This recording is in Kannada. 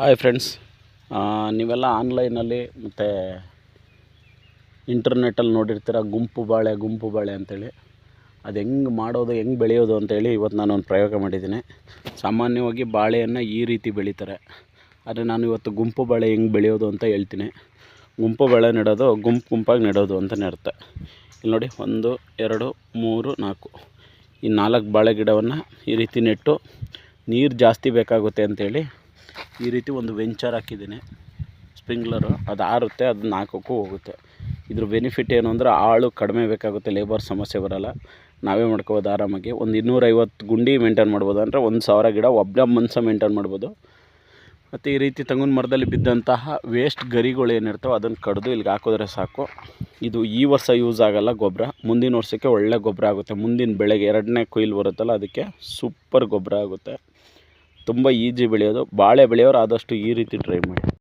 ಹಾಯ್ ಫ್ರೆಂಡ್ಸ್ ನೀವೆಲ್ಲ ಆನ್ಲೈನಲ್ಲಿ ಮತ್ತು ಇಂಟರ್ನೆಟ್ಟಲ್ಲಿ ನೋಡಿರ್ತೀರ, ಗುಂಪು ಬಾಳೆ ಗುಂಪು ಬಾಳೆ ಅಂತೇಳಿ. ಅದು ಹೆಂಗೆ ಮಾಡೋದು, ಹೆಂಗೆ ಬೆಳೆಯೋದು ಅಂತೇಳಿ ಇವತ್ತು ನಾನು ಒಂದು ಪ್ರಯೋಗ ಮಾಡಿದ್ದೀನಿ. ಸಾಮಾನ್ಯವಾಗಿ ಬಾಳೆಯನ್ನು ಈ ರೀತಿ ಬೆಳೀತಾರೆ. ಆದರೆ ನಾನು ಇವತ್ತು ಗುಂಪು ಬಾಳೆ ಹೆಂಗೆ ಬೆಳೆಯೋದು ಅಂತ ಹೇಳ್ತೀನಿ. ಗುಂಪು ಬಾಳೆ ನೆಡೋದು, ಗುಂಪು ಗುಂಪಾಗಿ ನೆಡೋದು ಅಂತಲೇ ಅರ್ಥ. ಇಲ್ಲಿ ನೋಡಿ, ಒಂದು, ಎರಡು, ಮೂರು, ನಾಲ್ಕು. ಈ ನಾಲ್ಕು ಬಾಳೆ ಗಿಡವನ್ನು ಈ ರೀತಿ ನೆಟ್ಟು ನೀರು ಜಾಸ್ತಿ ಬೇಕಾಗುತ್ತೆ ಅಂತೇಳಿ ಈ ರೀತಿ ಒಂದು ವೆಂಚರ್ ಹಾಕಿದ್ದೀನಿ. ಸ್ಪ್ರಿಂಗ್ಲರು, ಅದು ಆರುತ್ತೆ, ಅದು ನಾಲ್ಕಕ್ಕೂ ಹೋಗುತ್ತೆ. ಇದ್ರ ಬೆನಿಫಿಟ್ ಏನು ಅಂದರೆ ಆಳು ಕಡಿಮೆ ಬೇಕಾಗುತ್ತೆ, ಲೇಬರ್ ಸಮಸ್ಯೆ ಬರೋಲ್ಲ. ನಾವೇ ಮಾಡ್ಕೋಬೋದು ಆರಾಮಾಗಿ. ಒಂದು ಇನ್ನೂರೈವತ್ತು ಗುಂಡಿ ಮೇಂಟೈನ್ ಮಾಡ್ಬೋದು. ಅಂದರೆ ಒಂದು ಸಾವಿರ ಗಿಡ ಒಬ್ಬ ಮನುಷ್ಯ ಮೇಂಟೈನ್ ಮಾಡ್ಬೋದು. ಮತ್ತು ಈ ರೀತಿ ತೆಂಗಿನ ಮರದಲ್ಲಿ ಬಿದ್ದಂತಹ ವೇಸ್ಟ್ ಗರಿಗಳು ಏನಿರ್ತಾವೆ ಅದನ್ನು ಕಡಿದು ಇಲ್ಲಿಗೆ ಹಾಕಿದ್ರೆ ಸಾಕು. ಇದು ಈ ವರ್ಷ ಯೂಸ್ ಆಗೋಲ್ಲ ಗೊಬ್ಬರ ಮುಂದಿನ ವರ್ಷಕ್ಕೆ ಒಳ್ಳೆ ಗೊಬ್ಬರ ಆಗುತ್ತೆ. ಮುಂದಿನ ಬೆಳೆಗೆ ಎರಡನೇ ಕೊಯ್ಲು ಬರುತ್ತಲ್ಲ, ಅದಕ್ಕೆ ಸೂಪರ್ ಗೊಬ್ಬರ ಆಗುತ್ತೆ. ತುಂಬ ಈಜಿ ಬೆಳೆಯೋದು. ಬಾಳೆ ಬೆಳೆಯೋರು ಆದಷ್ಟು ಈ ರೀತಿ ಟ್ರೈ ಮಾಡಿ.